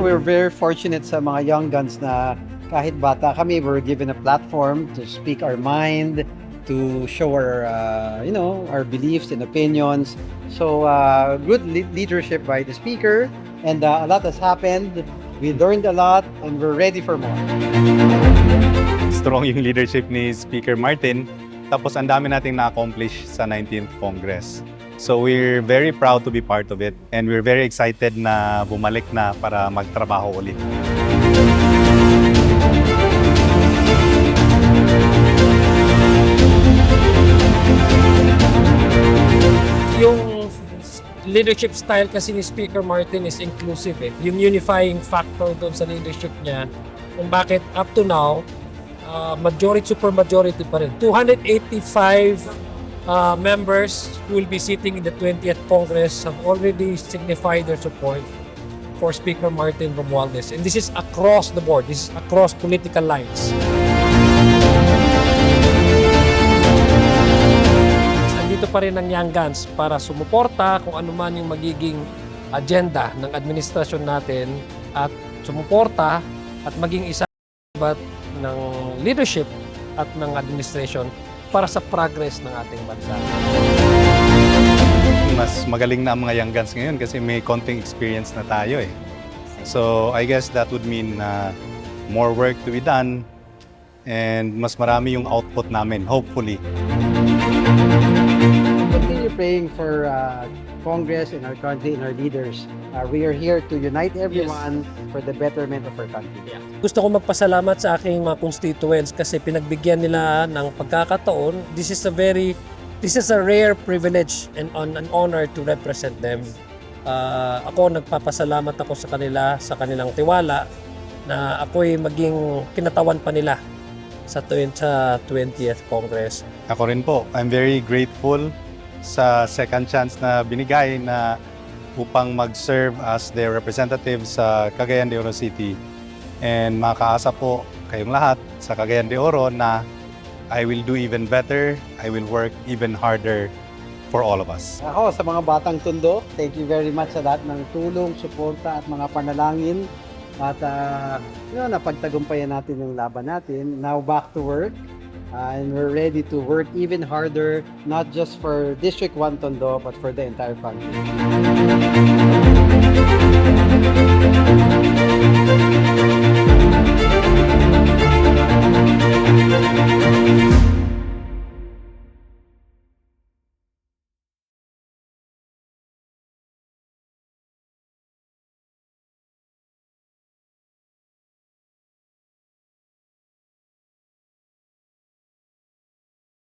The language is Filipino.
we're very fortunate sa mga young guns na kahit bata kami, we're given a platform to speak our mind, to show our, uh, you know, our beliefs and opinions. So, uh, good le- leadership by the speaker, and uh, a lot has happened. We learned a lot, and we're ready for more. strong yung leadership ni Speaker Martin. Tapos ang dami nating na-accomplish sa 19th Congress. So we're very proud to be part of it and we're very excited na bumalik na para magtrabaho ulit. yung leadership style kasi ni Speaker Martin is inclusive eh. Yung unifying factor doon sa leadership niya kung bakit up to now uh, majority super majority pa rin 285 uh, members who will be sitting in the 20th Congress have already signified their support for Speaker Martin Romualdez. And this is across the board. This is across political lines. Andito pa rin ang Young Guns para sumuporta kung ano man yung magiging agenda ng administrasyon natin at sumuporta at maging isa ng leadership at ng administration para sa progress ng ating bansa. Mas magaling na ang mga young guns ngayon kasi may konting experience na tayo eh. So I guess that would mean na more work to be done and mas marami yung output namin, hopefully. Continue praying for uh, Congress and our country and our leaders. Uh, we are here to unite everyone for the betterment of our country. Gusto ko magpasalamat sa aking mga constituents kasi pinagbigyan nila ng pagkakataon. This is a very this is a rare privilege and on an honor to represent them. Ah, ako nagpapasalamat ako sa kanila sa kanilang tiwala na ako'y maging kinatawan pa nila sa 20, sa 20th Congress. Ako rin po, I'm very grateful sa second chance na binigay na upang mag-serve as their representative sa Cagayan de Oro City. And makaasa po kayong lahat sa Cagayan de Oro na I will do even better, I will work even harder for all of us. Ako, sa mga batang tundo, thank you very much sa lahat ng tulong, suporta at mga panalangin. At uh, yun, napagtagumpayan natin yung laban natin. Now back to work. And we're ready to work even harder, not just for District 1 Tondo, but for the entire country.